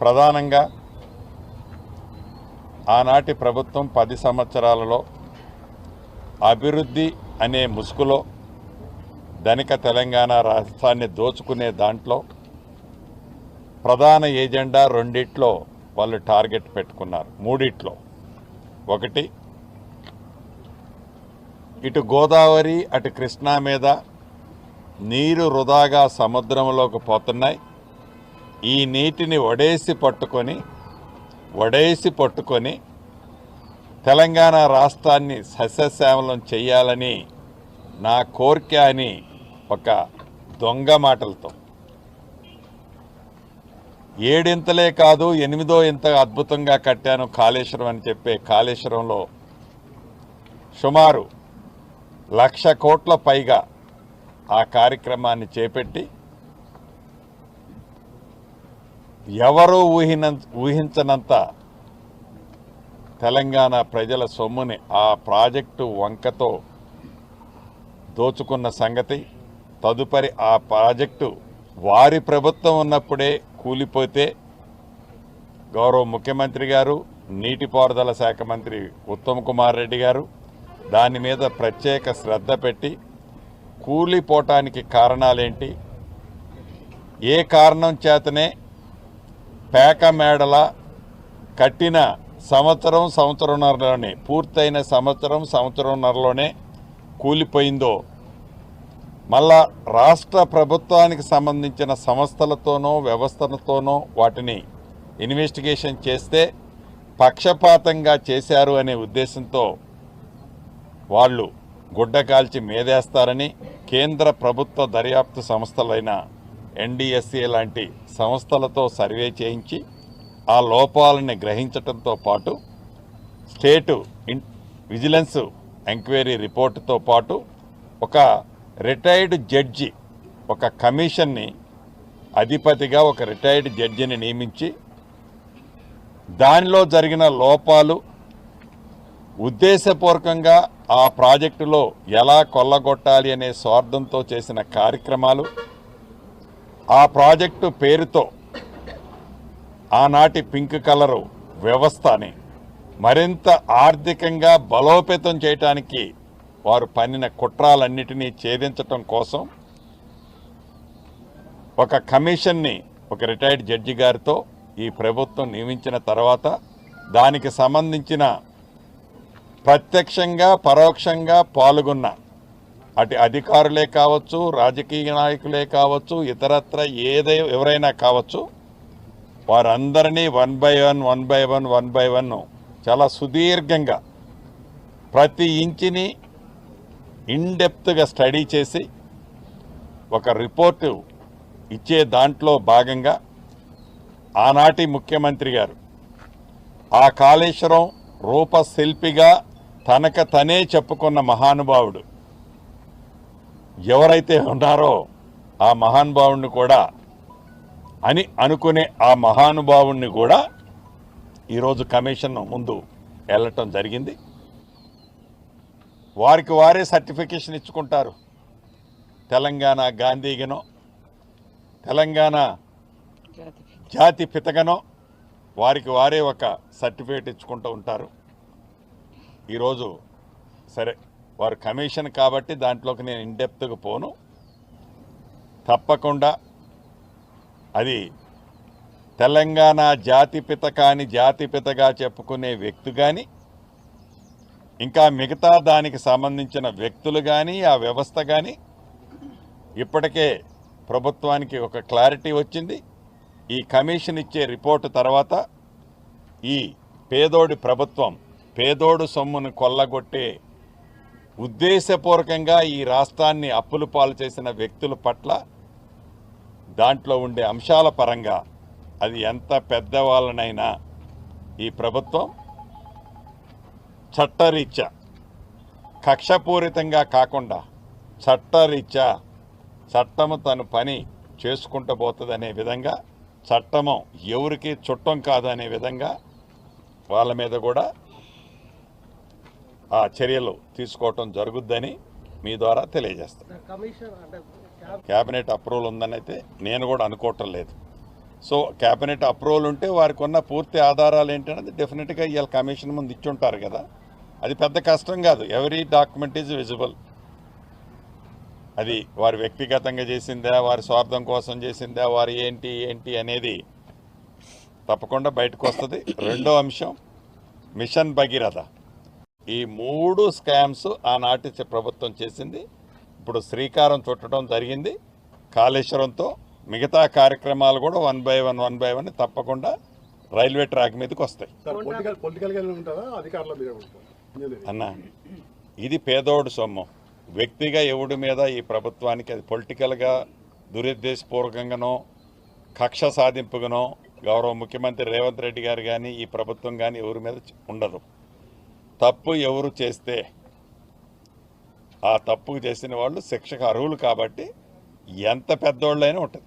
ప్రధానంగా ఆనాటి ప్రభుత్వం పది సంవత్సరాలలో అభివృద్ధి అనే ముసుగులో ధనిక తెలంగాణ రాష్ట్రాన్ని దోచుకునే దాంట్లో ప్రధాన ఏజెండా రెండిట్లో వాళ్ళు టార్గెట్ పెట్టుకున్నారు. మూడిట్లో. ఒకటి ఇటు గోదావరి అటు కృష్ణా మీద నీరు వృధాగా సముద్రంలోకి పోతున్నాయి. ఈ నీటిని వడేసి పట్టుకొని వడేసి పట్టుకొని తెలంగాణ రాష్ట్రాన్ని సస్యశ్యామలం చేయాలని నా కోరిక అని ఒక దొంగ మాటలతో. ఏడింతలే కాదు ఎనిమిదో ఇంత అద్భుతంగా కట్టాను కాళేశ్వరం అని చెప్పే కాళేశ్వరంలో సుమారు లక్ష కోట్ల పైగా ఆ కార్యక్రమాన్ని చేపట్టి ఎవరూ ఊహిన ఊహించనంత తెలంగాణ ప్రజల సొమ్ముని ఆ ప్రాజెక్టు వంకతో దోచుకున్న సంగతి తదుపరి ఆ ప్రాజెక్టు వారి ప్రభుత్వం ఉన్నప్పుడే కూలిపోతే గౌరవ ముఖ్యమంత్రి గారు నీటిపారుదల శాఖ మంత్రి ఉత్తమ్ కుమార్ రెడ్డి గారు దాని మీద ప్రత్యేక శ్రద్ధ పెట్టి కూలిపోవటానికి కారణాలేంటి? ఏ కారణం చేతనే పేక మేడల కట్టిన సంవత్సరం సంవత్సరంన్నరలోనే పూర్తయిన సంవత్సరం సంవత్సరంన్నరలోనే కూలిపోయిందో మళ్ళా రాష్ట్ర ప్రభుత్వానికి సంబంధించిన సంస్థలతోనో వ్యవస్థలతోనో వాటిని ఇన్వెస్టిగేషన్ చేస్తే పక్షపాతంగా చేశారు అనే ఉద్దేశంతో వాళ్ళు గుడ్డ కాల్చి మేదేస్తారని కేంద్ర ప్రభుత్వ దర్యాప్తు సంస్థలైన ఎన్డిఎస్ఏ లాంటి సంస్థలతో సర్వే చేయించి ఆ లోపాలని గ్రహించటంతో పాటు స్టేటు ఇన్ విజిలెన్స్ ఎంక్వైరీ రిపోర్టుతో పాటు ఒక రిటైర్డ్ జడ్జి ఒక కమిషన్ని అధిపతిగా ఒక రిటైర్డ్ జడ్జిని నియమించి దానిలో జరిగిన లోపాలు ఉద్దేశపూర్వకంగా ఆ ప్రాజెక్టులో ఎలా కొల్లగొట్టాలి అనే స్వార్థంతో చేసిన కార్యక్రమాలు ఆ ప్రాజెక్టు పేరుతో ఆనాటి పింక్ కలరు వ్యవస్థని మరింత ఆర్థికంగా బలోపేతం చేయటానికి వారు పన్నిన కుట్రాలన్నిటినీ ఛేదించటం కోసం ఒక కమిషన్ని ఒక రిటైర్డ్ జడ్జి గారితో ఈ ప్రభుత్వం నియమించిన తర్వాత దానికి సంబంధించిన ప్రత్యక్షంగా పరోక్షంగా పాల్గొన్న అటు అధికారులే కావచ్చు రాజకీయ నాయకులే కావచ్చు ఇతరత్ర ఏదై ఎవరైనా కావచ్చు వారందరినీ one by one one by one one by one చాలా సుదీర్ఘంగా ప్రతి ఇంచిని ఇన్డెప్త్గా స్టడీ చేసి ఒక రిపోర్టు ఇచ్చే దాంట్లో భాగంగా ఆనాటి ముఖ్యమంత్రి గారు ఆ కాళేశ్వరం రూపశిల్పిగా తనక తనే చెప్పుకున్న మహానుభావుడు. ఎవరైతే ఉన్నారో ఆ మహానుభావుణ్ణి కూడా అని అనుకునే ఆ మహానుభావుణ్ణి కూడా ఈరోజు కమిషన్ ముందు వెళ్ళటం జరిగింది. వారికి వారే సర్టిఫికేషన్ ఇచ్చుకుంటారు. తెలంగాణ గాంధీగనో తెలంగాణ జాతి పితగనో వారికి వారే ఒక సర్టిఫికేట్ ఇచ్చుకుంటూ ఉంటారు. ఈరోజు సరే వారు కమిషన్ కాబట్టి దాంట్లోకి నేను ఇన్డెప్త్గా పోను. తప్పకుండా అది తెలంగాణ జాతిపిత కాని జాతిపితగా చెప్పుకునే వ్యక్తి కానీ ఇంకా మిగతా దానికి సంబంధించిన వ్యక్తులు కానీ ఆ వ్యవస్థ కానీ ఇప్పటికే ప్రభుత్వానికి ఒక క్లారిటీ వచ్చింది. ఈ కమిషన్ ఇచ్చే రిపోర్టు తర్వాత ఈ పేదోడి ప్రభుత్వం పేదోడు సొమ్మును కొల్లగొట్టే ఉద్దేశపూర్వకంగా ఈ రాష్ట్రాన్ని అప్పులు పాలు చేసిన వ్యక్తుల పట్ల దాంట్లో ఉండే అంశాల పరంగా అది ఎంత పెద్దవాళ్ళనైనా ఈ ప్రభుత్వం చట్టరీత్యా కక్షపూరితంగా కాకుండా చట్టరీత్యా చట్టము తన పని చేసుకుంటూ పోతుందనే విధంగా చట్టము ఎవరికి చుట్టం కాదనే విధంగా వాళ్ళ మీద కూడా ఆ చర్యలు తీసుకోవటం జరుగుద్దని మీ ద్వారా తెలియజేస్తాను. క్యాబినెట్ అప్రూవల్ ఉందని అయితే నేను కూడా అనుకోవటం లేదు. సో క్యాబినెట్ అప్రూవల్ ఉంటే వారికి ఉన్న పూర్తి ఆధారాలు ఏంటనేది డెఫినెట్గా ఇవాళ కమిషన్ ముందు ఇచ్చుంటారు కదా. అది పెద్ద కష్టం కాదు. Every document is visible. అది వారు వ్యక్తిగతంగా చేసిందా వారి స్వార్థం కోసం చేసిందా వారు ఏంటి ఏంటి అనేది తప్పకుండా బయటకు వస్తుంది. రెండో అంశం మిషన్ భగీరథ. ఈ మూడు స్కామ్స్ ఆనాటి ప్రభుత్వం చేసింది. ఇప్పుడు శ్రీకారం చుట్టడం జరిగింది. కాళేశ్వరంతో మిగతా కార్యక్రమాలు కూడా one by one one by one తప్పకుండా రైల్వే ట్రాక్ మీదకి వస్తాయి. అన్న ఇది పేదోడు సొమ్ము. వ్యక్తిగా ఎవడి మీద ఈ ప్రభుత్వానికి అది పొలిటికల్గా దురుద్దేశపూర్వకంగానో కక్ష సాధింపుగానో గౌరవ ముఖ్యమంత్రి రేవంత్ రెడ్డి గారు కానీ ఈ ప్రభుత్వం కానీ ఎవరి మీద ఉండదు తప్పు ఎవరు చేస్తే ఆ తప్పు చేసిన వాళ్ళు శిక్షకు అర్హులు కాబట్టి ఎంత పెద్దోళ్ళైనా ఉంటుంది.